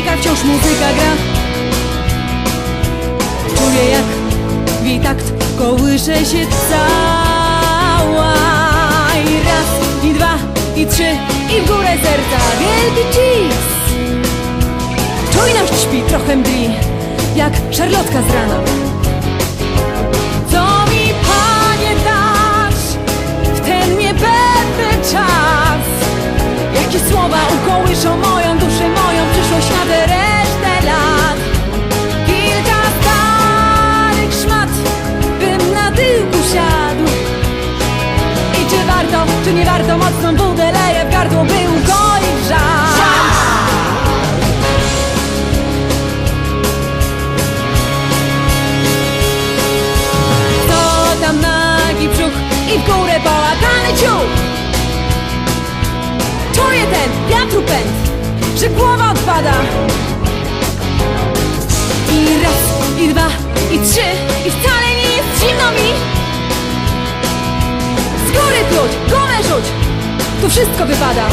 wciąż muzyka gra. Czuję jak witakt kołysze się cała. I raz, i dwa, i trzy, i w górę serca. Wielki cis. Czujność śpi, trochę mdli, jak szarlotka z rana czy nie warto mocną budę leję w gardło, by ukoić żal? To tam nagi brzuch i w górę połakany ciuch? Czuję ten wiatru pęd, że głowa odpada. I raz, i dwa, i trzy, i wcale nie jest zimno mi. Z góry pluć, tu wszystko wypada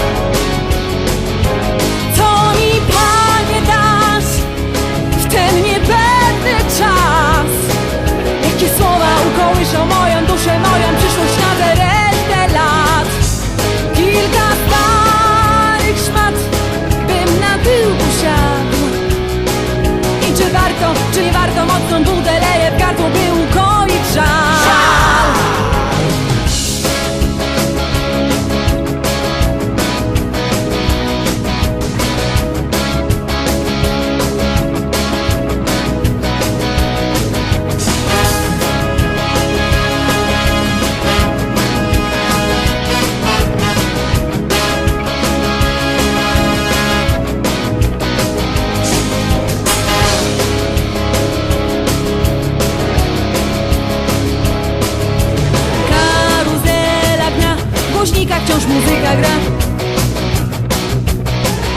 muzyka gra.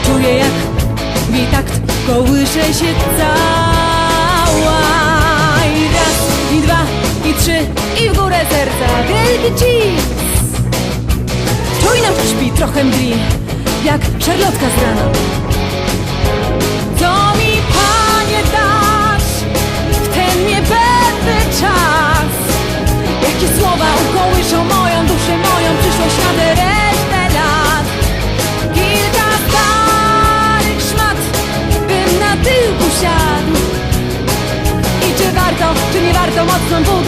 Czuję jak witakt kołysze się cała. I raz, i dwa, i trzy, i w górę serca. Wielki cis Czujność śpi, trochę mdli, jak szarlotka z rana on board.